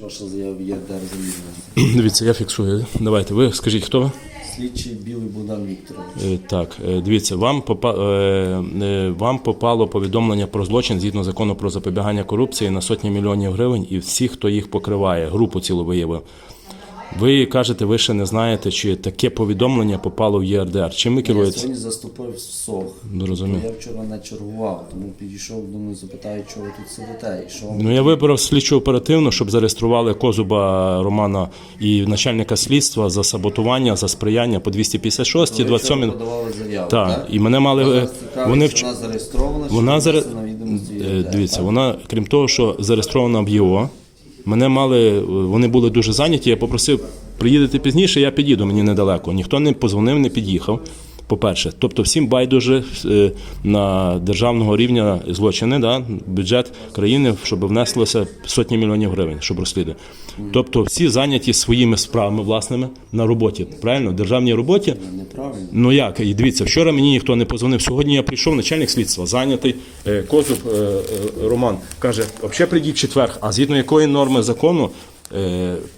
Ваша заяв є залізна. Дивіться, я фіксую. Давайте, ви скажіть, хто ви? Слідчий білий Богдан Вікторович. Е, Так, е, дивіться, вам попа... е, е, вам попало повідомлення про злочин згідно закону про запобігання корупції на сотні мільйонів гривень, і всі, хто їх покриває, групу цілу виявив. Ви кажете, ви ще не знаєте, чи таке повідомлення попало в ЄРДР. Чим ви Я керуєтеся? сьогодні заступив в СОГ. Ну, розумію. Я вчора не чергував, тому підійшов, думаю, запитаю, чого ви тут сидите. І що вам Ну я вибрав слідчо оперативно, щоб зареєстрували Козуба Романа і начальника слідства за саботування, за сприяння по 256 ви вчора 27 подавали заяву, Так, так? і мене мали Вас е, цікавить, вони чи вч... вона зареєстрована, чи Вона заре... на відомості Е, ЄРДР, Дивіться, так? вона, крім того, що зареєстрована в ЄО, мене мали, вони були дуже зайняті. Я попросив, приїдете пізніше, я під'їду, мені недалеко. Ніхто не позвонив, не під'їхав. По-перше, тобто всім байдуже е, на державного рівня злочини, да, бюджет країни, щоб внеслося сотні мільйонів гривень, щоб розслідувати. Тобто всі зайняті своїми справами власними на роботі. Правильно, державній роботі. Неправильно. Ну як? І дивіться, вчора мені ніхто не позвонив. Сьогодні я прийшов, начальник слідства, зайнятий е, Козуб е, Роман. Каже, взагалі прийдіть в четвер. А згідно якої норми закону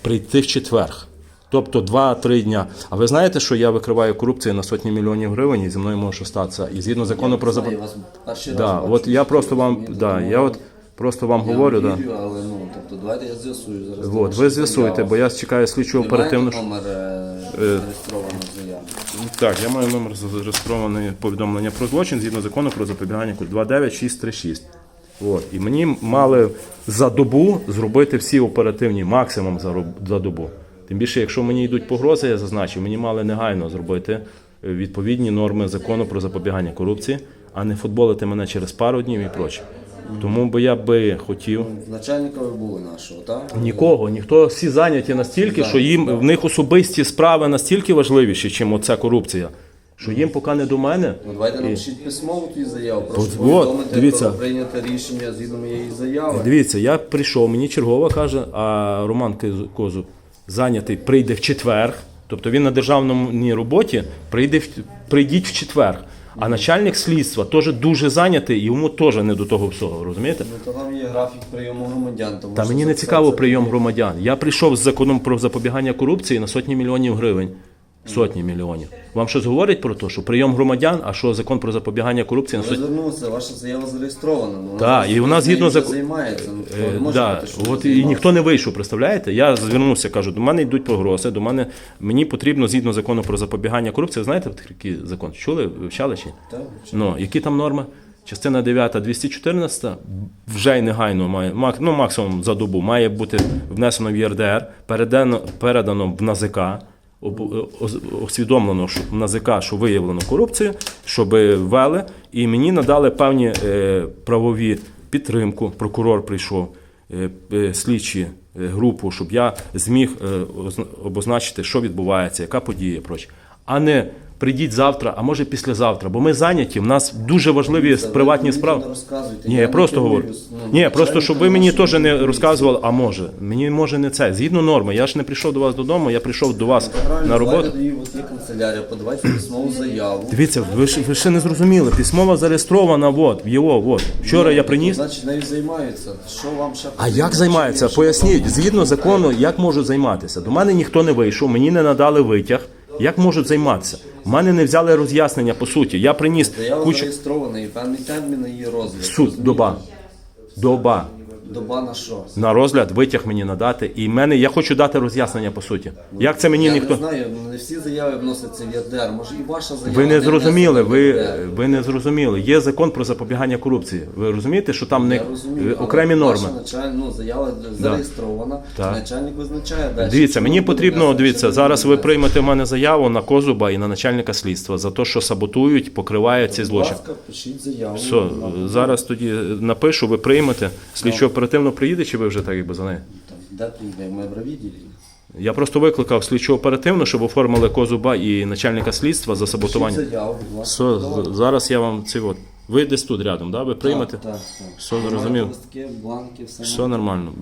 прийти в четвер? Тобто 2-3 дня. А ви знаєте, що я викриваю корупцію на сотні мільйонів гривень і зі мною може статися? І згідно закону про Знаю, запо... я вас перший раз Да, бачу, от я просто вам, да, я от просто вам я говорю, да. але ну, тобто давайте я з'ясую зараз. От, ви з'ясуєте, бо я чекаю слідчого оперативно. номер е, заяви? Так, я маю номер зареєстрований повідомлення про злочин згідно закону про запобігання куль 29636. От. І мені мали за добу зробити всі оперативні максимум за, за добу. Тим більше, якщо мені йдуть погрози, я зазначив, мені мали негайно зробити е, відповідні норми закону про запобігання корупції, а не футболити мене через пару днів і проче. Тому би я би хотів. Начальника ви були нашого, так? Нікого, ніхто всі зайняті настільки, що їм в них особисті справи настільки важливіші, чим оця корупція, що їм поки не до мене. Ну, давайте напишіть письмову ту заяву. Прошу От, повідомити дивіться. про прийняте рішення згідно моєї заяви. Дивіться, я прийшов, мені чергова каже, а Роман Киз- Козуб зайнятий прийде в четвер. Тобто він на державній роботі прийде в, прийдіть в четвер. А начальник слідства теж дуже зайнятий, і йому теж не до того всього, розумієте? Ну, то там є графік прийому громадян. Тому Та мені не цікаво прийом громадян. Я прийшов з законом про запобігання корупції на сотні мільйонів гривень. Сотні мільйонів. Вам щось говорить про те, що прийом громадян, а що закон про запобігання корупції Ви звернулися, ваша заява зареєстрована. Ну, Так, і вона згідно нею вже закон- займається. Ну, Е, да, от і ніхто не вийшов, представляєте? Я звернувся, кажу, до мене йдуть погрози, до мене мені потрібно згідно закону про запобігання корупції. Знаєте, такий закон? Чули, вивчали чи? Так, Ну, які там норми? Частина 9, 214 вже й негайно має ну, максимум за добу має бути внесено в ЄРДР, передано, передано в НАЗК, оз- освідомлено що НАЗК, що виявлено корупцію, щоб ввели, і мені надали певні е, правові підтримку. Прокурор прийшов, е, е, слідчі е, групу, щоб я зміг е, обозначити, що відбувається, яка подія проч. А не прийдіть завтра, а може післязавтра, бо ми зайняті. В нас дуже важливі приватні справи. Ні, я просто говорю. ну, Ні, просто щоб ви мені теж не розказували, а може. Мені може не це. Згідно норми. Я ж не прийшов до вас додому, я прийшов до вас на роботу. канцелярія, подавайте письмову заяву. Дивіться, ви ж ви ще не зрозуміли. Письмова зареєстрована, от, в ЄО, от. Вчора я приніс. Значить, нею займаються. Що вам ще А як займаються? Поясніть, згідно закону, як можуть займатися? До мене ніхто не вийшов, мені не надали витяг. Як можуть займатися? Мене не взяли роз'яснення по суті. Я приніс Заява кучу зареєстрована і певний термін на її розгляд. суд, доба. Доба. Доба на що? На розгляд витяг мені надати. І мене я хочу дати роз'яснення по суті. Як це мені Я ніхто. не знаю, ну, не всі заяви вносяться в ЄРДР. Може і ваша заява. Ви не зрозуміли, ви, ви не зрозуміли. Є закон про запобігання корупції. Ви розумієте, що там не розумію, е, але окремі норми. Ваша началь... ну, заява зареєстрована, Так. начальник визначає далі. Дивіться, мені потрібно, дивіться, зараз ви приймете в мене заяву на Козуба і на начальника слідства за те, що саботують, покривають цей внесено. Будь ласка, пишіть заяву. Все, зараз тоді напишу, ви приймете. Слідчо оперативно приїде, чи ви вже так якби за нею? Ми. Я просто викликав слідчу оперативно, щоб оформили Козуба і начальника слідства за саботування. Все, зараз я вам це от. Ви десь тут рядом, да? ви приймете? Так, так. Все зрозумів. Все нормально.